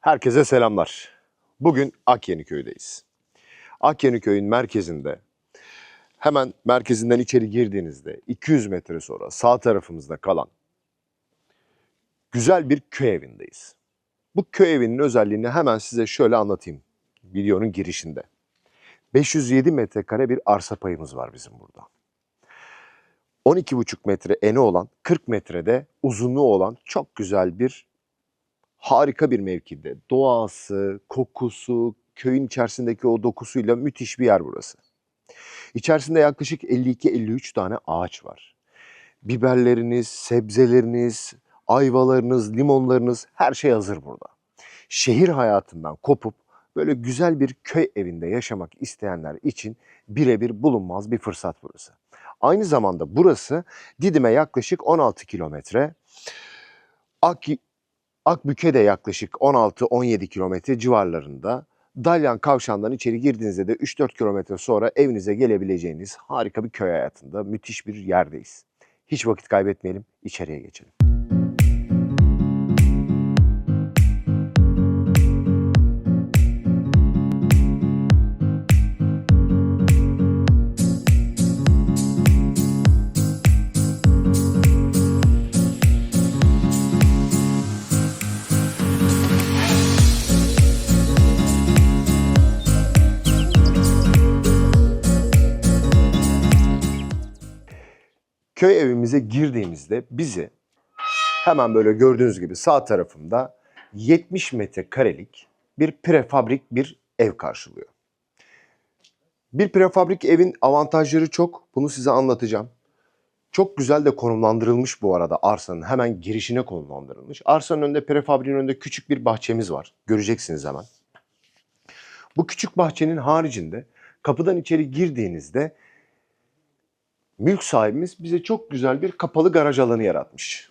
Herkese selamlar. Bugün Akyeniköy'deyiz. Akyeniköy'ün merkezinde hemen merkezinden içeri girdiğinizde 200 metre sonra sağ tarafımızda kalan güzel bir köy evindeyiz. Bu köy evinin özelliğini hemen size şöyle anlatayım videonun girişinde. 507 metrekare bir arsa payımız var bizim burada. 12,5 metre eni olan, 40 metrede uzunluğu olan çok güzel bir harika bir mevkide. Doğası, kokusu, köyün içerisindeki o dokusuyla müthiş bir yer burası. İçerisinde yaklaşık 52-53 tane ağaç var. Biberleriniz, sebzeleriniz, ayvalarınız, limonlarınız her şey hazır burada. Şehir hayatından kopup böyle güzel bir köy evinde yaşamak isteyenler için birebir bulunmaz bir fırsat burası. Aynı zamanda burası Didim'e yaklaşık 16 kilometre. Akbük'e de yaklaşık 16-17 kilometre civarlarında. Dalyan Kavşağı'ndan içeri girdiğinizde de 3-4 kilometre sonra evinize gelebileceğiniz harika bir köy hayatında müthiş bir yerdeyiz. Hiç vakit kaybetmeyelim, içeriye geçelim. Köy evimize girdiğimizde bizi hemen böyle gördüğünüz gibi sağ tarafında 70 metrekarelik bir prefabrik bir ev karşılıyor. Bir prefabrik evin avantajları çok. Bunu size anlatacağım. Çok güzel de konumlandırılmış bu arada arsanın hemen girişine konumlandırılmış. Arsanın önünde prefabriğin önünde küçük bir bahçemiz var. Göreceksiniz hemen. Bu küçük bahçenin haricinde kapıdan içeri girdiğinizde mülk sahibimiz bize çok güzel bir kapalı garaj alanı yaratmış.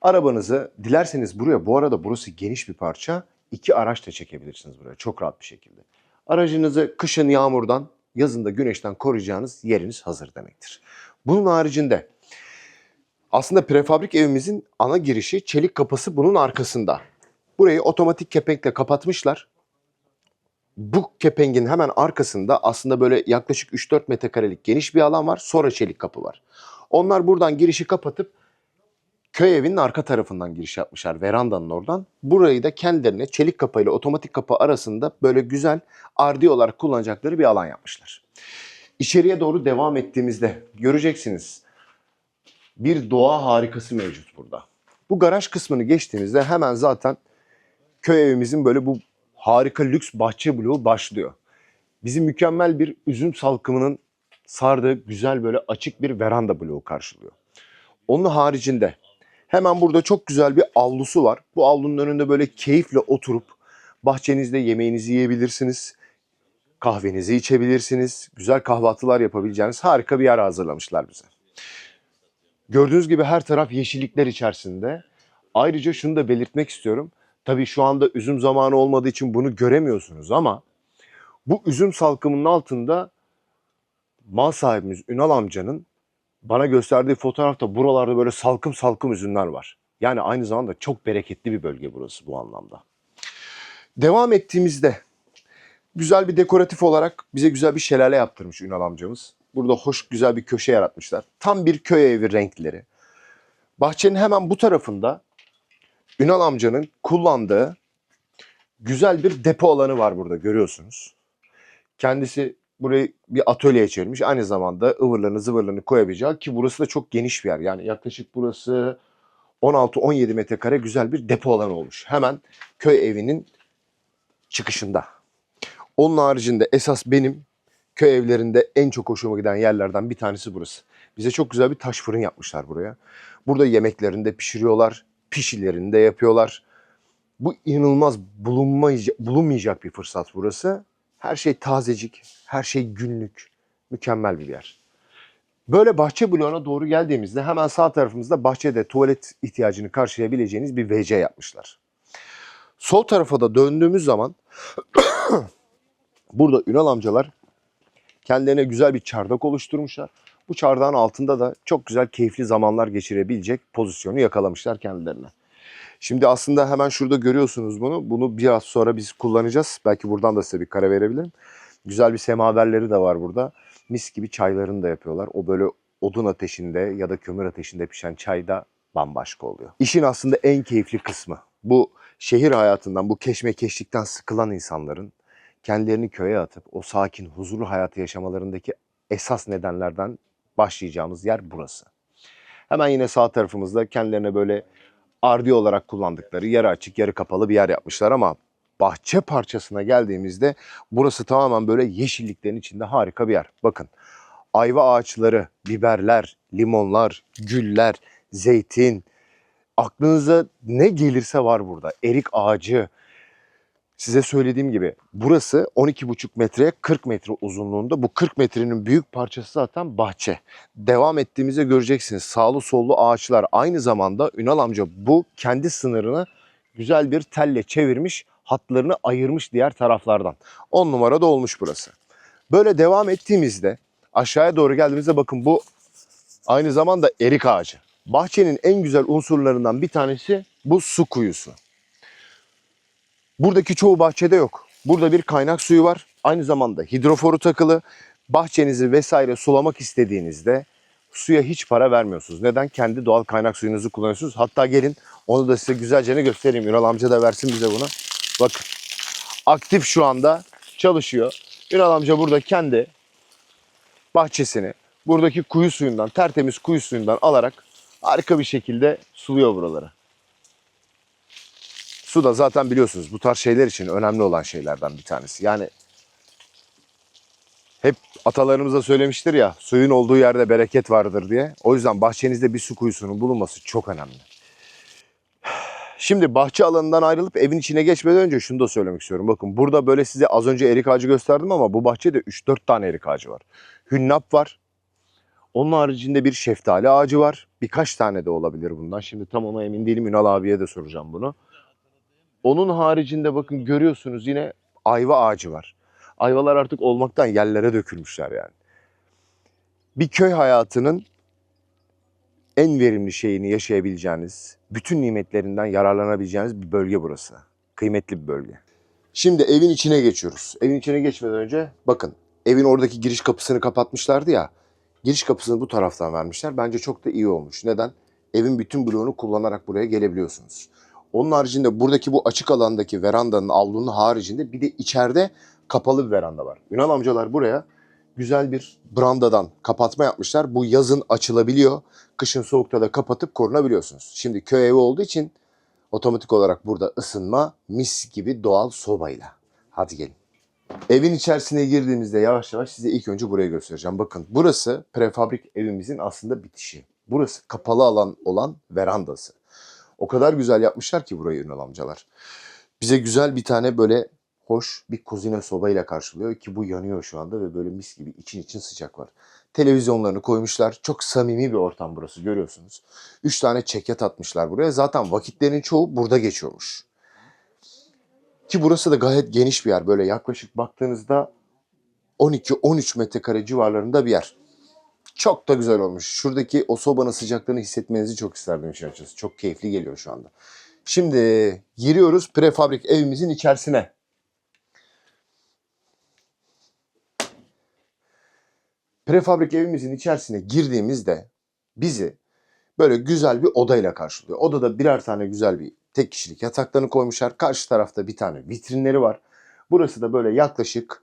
Arabanızı dilerseniz buraya, bu arada burası geniş bir parça, iki araç da çekebilirsiniz buraya çok rahat bir şekilde. Aracınızı kışın yağmurdan, yazın da güneşten koruyacağınız yeriniz hazır demektir. Bunun haricinde aslında prefabrik evimizin ana girişi çelik kapısı bunun arkasında. Burayı otomatik kepenkle kapatmışlar. Bu kepengin hemen arkasında aslında böyle yaklaşık 3-4 metrekarelik geniş bir alan var. Sonra çelik kapı var. Onlar buradan girişi kapatıp köy evinin arka tarafından giriş yapmışlar. Verandanın oradan. Burayı da kendilerine çelik kapı ile otomatik kapı arasında böyle güzel ardi olarak kullanacakları bir alan yapmışlar. İçeriye doğru devam ettiğimizde göreceksiniz bir doğa harikası mevcut burada. Bu garaj kısmını geçtiğimizde hemen zaten köy evimizin böyle bu harika lüks bahçe bloğu başlıyor. Bizi mükemmel bir üzüm salkımının sardığı güzel böyle açık bir veranda bloğu karşılıyor. Onun haricinde hemen burada çok güzel bir avlusu var. Bu avlunun önünde böyle keyifle oturup bahçenizde yemeğinizi yiyebilirsiniz. Kahvenizi içebilirsiniz. Güzel kahvaltılar yapabileceğiniz harika bir yer hazırlamışlar bize. Gördüğünüz gibi her taraf yeşillikler içerisinde. Ayrıca şunu da belirtmek istiyorum. Tabii şu anda üzüm zamanı olmadığı için bunu göremiyorsunuz ama bu üzüm salkımının altında mal sahibimiz Ünal amcanın bana gösterdiği fotoğrafta buralarda böyle salkım salkım üzümler var. Yani aynı zamanda çok bereketli bir bölge burası bu anlamda. Devam ettiğimizde güzel bir dekoratif olarak bize güzel bir şelale yaptırmış Ünal amcamız. Burada hoş güzel bir köşe yaratmışlar. Tam bir köy evi renkleri. Bahçenin hemen bu tarafında Ünal amcanın kullandığı güzel bir depo alanı var burada görüyorsunuz. Kendisi burayı bir atölye çevirmiş. Aynı zamanda ıvırlarını zıvırlarını koyabileceği ki burası da çok geniş bir yer. Yani yaklaşık burası 16-17 metrekare güzel bir depo alanı olmuş. Hemen köy evinin çıkışında. Onun haricinde esas benim köy evlerinde en çok hoşuma giden yerlerden bir tanesi burası. Bize çok güzel bir taş fırın yapmışlar buraya. Burada yemeklerini de pişiriyorlar, pişilerini de yapıyorlar. Bu inanılmaz bulunmayacak, bir fırsat burası. Her şey tazecik, her şey günlük. Mükemmel bir yer. Böyle bahçe bloğuna doğru geldiğimizde hemen sağ tarafımızda bahçede tuvalet ihtiyacını karşılayabileceğiniz bir WC yapmışlar. Sol tarafa da döndüğümüz zaman burada Ünal amcalar kendilerine güzel bir çardak oluşturmuşlar. Bu çardağın altında da çok güzel keyifli zamanlar geçirebilecek pozisyonu yakalamışlar kendilerine. Şimdi aslında hemen şurada görüyorsunuz bunu. Bunu biraz sonra biz kullanacağız. Belki buradan da size bir kare verebilirim. Güzel bir semaverleri de var burada. Mis gibi çaylarını da yapıyorlar. O böyle odun ateşinde ya da kömür ateşinde pişen çay da bambaşka oluyor. İşin aslında en keyifli kısmı. Bu şehir hayatından, bu keşmekeşlikten sıkılan insanların kendilerini köye atıp o sakin, huzurlu hayatı yaşamalarındaki esas nedenlerden başlayacağımız yer burası. Hemen yine sağ tarafımızda kendilerine böyle ardi olarak kullandıkları yarı açık, yarı kapalı bir yer yapmışlar ama bahçe parçasına geldiğimizde burası tamamen böyle yeşilliklerin içinde harika bir yer. Bakın ayva ağaçları, biberler, limonlar, güller, zeytin, aklınıza ne gelirse var burada. Erik ağacı. Size söylediğim gibi burası 12,5 metreye 40 metre uzunluğunda. Bu 40 metrenin büyük parçası zaten bahçe. Devam ettiğimizde göreceksiniz sağlı sollu ağaçlar. Aynı zamanda Ünal amca bu kendi sınırını güzel bir telle çevirmiş, hatlarını ayırmış diğer taraflardan. 10 numara da olmuş burası. Böyle devam ettiğimizde aşağıya doğru geldiğimizde bakın bu aynı zamanda erik ağacı. Bahçenin en güzel unsurlarından bir tanesi bu su kuyusu. Buradaki çoğu bahçede yok. Burada bir kaynak suyu var. Aynı zamanda hidroforu takılı. Bahçenizi vesaire sulamak istediğinizde suya hiç para vermiyorsunuz. Neden? Kendi doğal kaynak suyunuzu kullanıyorsunuz. Hatta gelin onu da size güzelce ne göstereyim. Ünal amca da versin bize bunu. Bakın. Aktif şu anda çalışıyor. Ünal amca burada kendi bahçesini buradaki kuyu suyundan, tertemiz kuyu suyundan alarak harika bir şekilde suluyor buraları. Su da zaten biliyorsunuz bu tarz şeyler için önemli olan şeylerden bir tanesi. Yani hep atalarımız da söylemiştir ya suyun olduğu yerde bereket vardır diye. O yüzden bahçenizde bir su kuyusunun bulunması çok önemli. Şimdi bahçe alanından ayrılıp evin içine geçmeden önce şunu da söylemek istiyorum. Bakın burada böyle size az önce erik ağacı gösterdim ama bu bahçede 3-4 tane erik ağacı var. Hünnap var. Onun haricinde bir şeftali ağacı var. Birkaç tane de olabilir bundan. Şimdi tam ona emin değilim. Ünal abiye de soracağım bunu. Onun haricinde bakın görüyorsunuz yine ayva ağacı var. Ayvalar artık olmaktan yerlere dökülmüşler yani. Bir köy hayatının en verimli şeyini yaşayabileceğiniz, bütün nimetlerinden yararlanabileceğiniz bir bölge burası. Kıymetli bir bölge. Şimdi evin içine geçiyoruz. Evin içine geçmeden önce bakın evin oradaki giriş kapısını kapatmışlardı ya. Giriş kapısını bu taraftan vermişler. Bence çok da iyi olmuş. Neden? Evin bütün bloğunu kullanarak buraya gelebiliyorsunuz. Onun haricinde buradaki bu açık alandaki verandanın, avlunun haricinde bir de içeride kapalı bir veranda var. Ünal amcalar buraya güzel bir brandadan kapatma yapmışlar. Bu yazın açılabiliyor. Kışın soğukta da kapatıp korunabiliyorsunuz. Şimdi köy evi olduğu için otomatik olarak burada ısınma mis gibi doğal sobayla. Hadi gelin. Evin içerisine girdiğimizde yavaş yavaş size ilk önce burayı göstereceğim. Bakın burası prefabrik evimizin aslında bitişi. Burası kapalı alan olan verandası. O kadar güzel yapmışlar ki burayı Ünal amcalar. Bize güzel bir tane böyle hoş bir kuzine sobayla karşılıyor ki bu yanıyor şu anda ve böyle mis gibi için için sıcak var. Televizyonlarını koymuşlar. Çok samimi bir ortam burası görüyorsunuz. Üç tane çekyat atmışlar buraya. Zaten vakitlerin çoğu burada geçiyormuş. Ki burası da gayet geniş bir yer. Böyle yaklaşık baktığınızda 12-13 metrekare civarlarında bir yer. Çok da güzel olmuş. Şuradaki o sobanın sıcaklığını hissetmenizi çok isterdim işin açıkçası. Çok keyifli geliyor şu anda. Şimdi giriyoruz prefabrik evimizin içerisine. Prefabrik evimizin içerisine girdiğimizde bizi böyle güzel bir odayla karşılıyor. Odada birer tane güzel bir tek kişilik yataklarını koymuşlar. Karşı tarafta bir tane vitrinleri var. Burası da böyle yaklaşık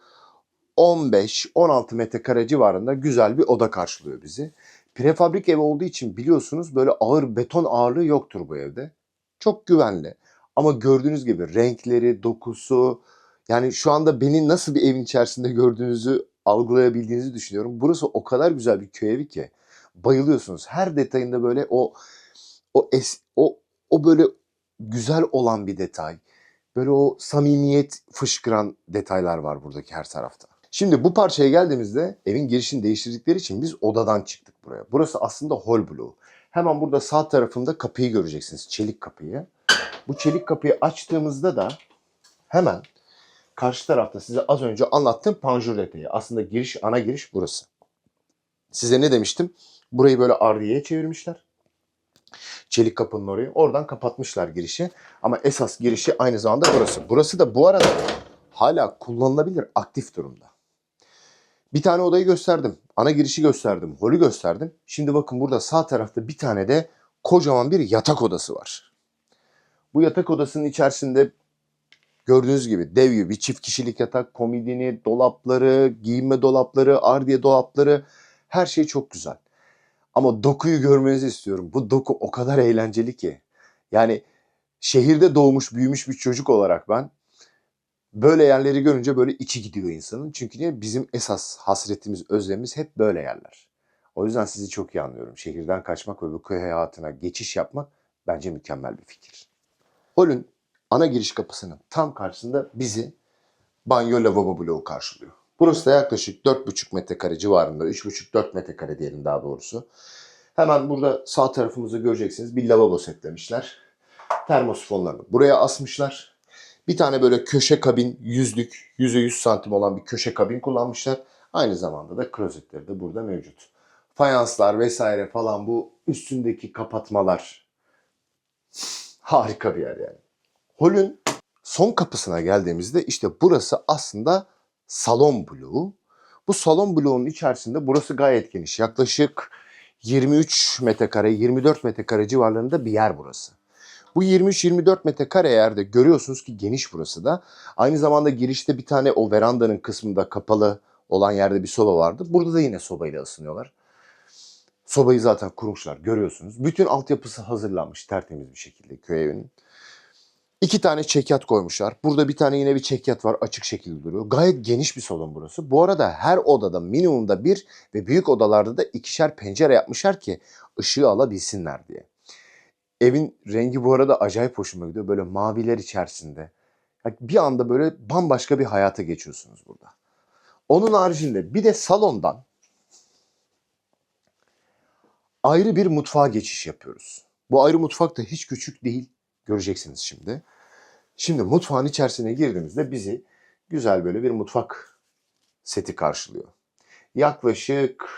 15-16 metrekare civarında güzel bir oda karşılıyor bizi. Prefabrik ev olduğu için biliyorsunuz böyle ağır beton ağırlığı yoktur bu evde. Çok güvenli. Ama gördüğünüz gibi renkleri, dokusu yani şu anda beni nasıl bir evin içerisinde gördüğünüzü algılayabildiğinizi düşünüyorum. Burası o kadar güzel bir köy evi ki bayılıyorsunuz. Her detayında böyle o o es, o o böyle güzel olan bir detay. Böyle o samimiyet fışkıran detaylar var buradaki her tarafta. Şimdi bu parçaya geldiğimizde evin girişini değiştirdikleri için biz odadan çıktık buraya. Burası aslında hol bloğu. Hemen burada sağ tarafında kapıyı göreceksiniz. Çelik kapıyı. Bu çelik kapıyı açtığımızda da hemen karşı tarafta size az önce anlattığım panjur detayı. Aslında giriş, ana giriş burası. Size ne demiştim? Burayı böyle ardiyeye çevirmişler. Çelik kapının orayı. Oradan kapatmışlar girişi. Ama esas girişi aynı zamanda burası. Burası da bu arada hala kullanılabilir aktif durumda. Bir tane odayı gösterdim. Ana girişi gösterdim. Holü gösterdim. Şimdi bakın burada sağ tarafta bir tane de kocaman bir yatak odası var. Bu yatak odasının içerisinde gördüğünüz gibi dev gibi bir çift kişilik yatak, komodini, dolapları, giyinme dolapları, ardiye dolapları her şey çok güzel. Ama dokuyu görmenizi istiyorum. Bu doku o kadar eğlenceli ki. Yani şehirde doğmuş büyümüş bir çocuk olarak ben böyle yerleri görünce böyle içi gidiyor insanın. Çünkü niye? Bizim esas hasretimiz, özlemimiz hep böyle yerler. O yüzden sizi çok iyi anlıyorum. Şehirden kaçmak ve bu köy hayatına geçiş yapmak bence mükemmel bir fikir. Holün ana giriş kapısının tam karşısında bizi banyo lavabo bloğu karşılıyor. Burası da yaklaşık 4,5 metrekare civarında, 3,5-4 metrekare diyelim daha doğrusu. Hemen burada sağ tarafımızda göreceksiniz bir lavabo setlemişler. Termosifonlarını buraya asmışlar. Bir tane böyle köşe kabin, yüzlük, yüze 100 santim olan bir köşe kabin kullanmışlar. Aynı zamanda da klozetleri de burada mevcut. Fayanslar vesaire falan bu üstündeki kapatmalar harika bir yer yani. Holün son kapısına geldiğimizde işte burası aslında salon bloğu. Bu salon bloğunun içerisinde burası gayet geniş. Yaklaşık 23 metrekare, 24 metrekare civarlarında bir yer burası. Bu 23-24 metrekare yerde görüyorsunuz ki geniş burası da. Aynı zamanda girişte bir tane o verandanın kısmında kapalı olan yerde bir soba vardı. Burada da yine sobayla ısınıyorlar. Sobayı zaten kurmuşlar görüyorsunuz. Bütün altyapısı hazırlanmış tertemiz bir şekilde köy evinin. İki tane çekyat koymuşlar. Burada bir tane yine bir çekyat var açık şekilde duruyor. Gayet geniş bir salon burası. Bu arada her odada minimumda bir ve büyük odalarda da ikişer pencere yapmışlar ki ışığı alabilsinler diye. Evin rengi bu arada acayip hoşuma gidiyor. Böyle maviler içerisinde. Bir anda böyle bambaşka bir hayata geçiyorsunuz burada. Onun haricinde bir de salondan ayrı bir mutfağa geçiş yapıyoruz. Bu ayrı mutfak da hiç küçük değil. Göreceksiniz şimdi. Şimdi mutfağın içerisine girdiğimizde bizi güzel böyle bir mutfak seti karşılıyor. Yaklaşık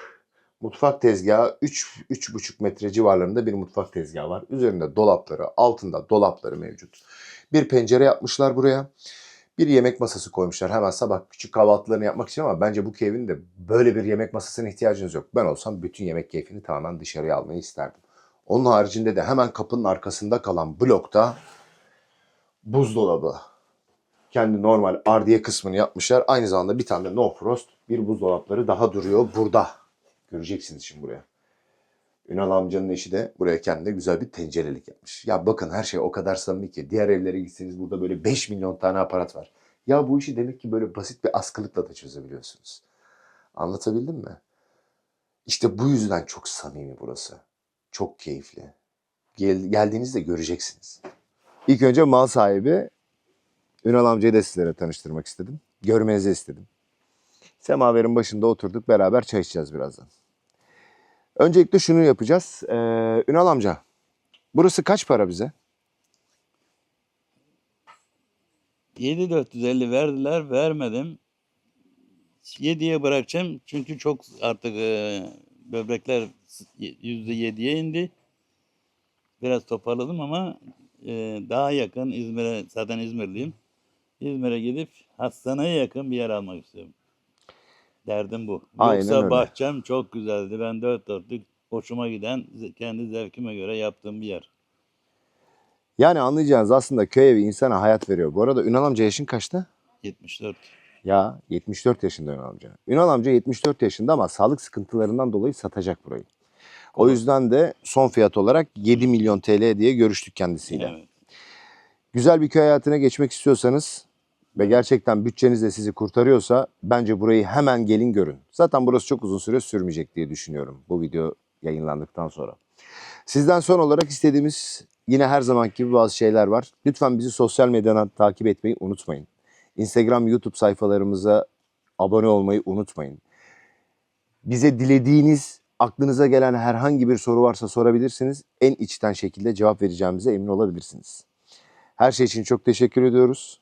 mutfak tezgahı 3 3,5 metre civarlarında bir mutfak tezgahı var. Üzerinde dolapları, altında dolapları mevcut. Bir pencere yapmışlar buraya. Bir yemek masası koymuşlar hemen sabah küçük kahvaltılarını yapmak için ama bence bu evin de böyle bir yemek masasına ihtiyacınız yok. Ben olsam bütün yemek keyfini tamamen dışarıya almayı isterdim. Onun haricinde de hemen kapının arkasında kalan blokta buzdolabı. Kendi normal ardiye kısmını yapmışlar. Aynı zamanda bir tane de no frost bir buzdolapları daha duruyor burada. Göreceksiniz şimdi buraya. Ünal amcanın eşi de buraya kendine güzel bir tencerelik yapmış. Ya bakın her şey o kadar samimi ki. Diğer evlere gitseniz burada böyle 5 milyon tane aparat var. Ya bu işi demek ki böyle basit bir askılıkla da çözebiliyorsunuz. Anlatabildim mi? İşte bu yüzden çok samimi burası. Çok keyifli. Gel, geldiğinizde göreceksiniz. İlk önce mal sahibi Ünal amcayı da sizlere tanıştırmak istedim. Görmenizi istedim. Semaver'in başında oturduk. Beraber çay içeceğiz birazdan. Öncelikle şunu yapacağız. Ee, Ünal amca, burası kaç para bize? 7450 verdiler, vermedim. 7'ye bırakacağım çünkü çok artık e, böbrekler %7'ye indi. Biraz toparladım ama e, daha yakın İzmir'e, zaten İzmirliyim. İzmir'e gidip hastaneye yakın bir yer almak istiyorum. Derdim bu. Aynen Yoksa öyle. bahçem çok güzeldi. Ben dört dörtlük hoşuma giden, kendi zevkime göre yaptığım bir yer. Yani anlayacağınız aslında köy evi insana hayat veriyor. Bu arada Ünal amca yaşın kaçta? 74. Ya 74 yaşında Ünal amca. Ünal amca 74 yaşında ama sağlık sıkıntılarından dolayı satacak burayı. O yüzden de son fiyat olarak 7 milyon TL diye görüştük kendisiyle. Evet. Güzel bir köy hayatına geçmek istiyorsanız ve gerçekten bütçeniz de sizi kurtarıyorsa bence burayı hemen gelin görün. Zaten burası çok uzun süre sürmeyecek diye düşünüyorum bu video yayınlandıktan sonra. Sizden son olarak istediğimiz yine her zamanki gibi bazı şeyler var. Lütfen bizi sosyal medyadan takip etmeyi unutmayın. Instagram, YouTube sayfalarımıza abone olmayı unutmayın. Bize dilediğiniz, aklınıza gelen herhangi bir soru varsa sorabilirsiniz. En içten şekilde cevap vereceğimize emin olabilirsiniz. Her şey için çok teşekkür ediyoruz.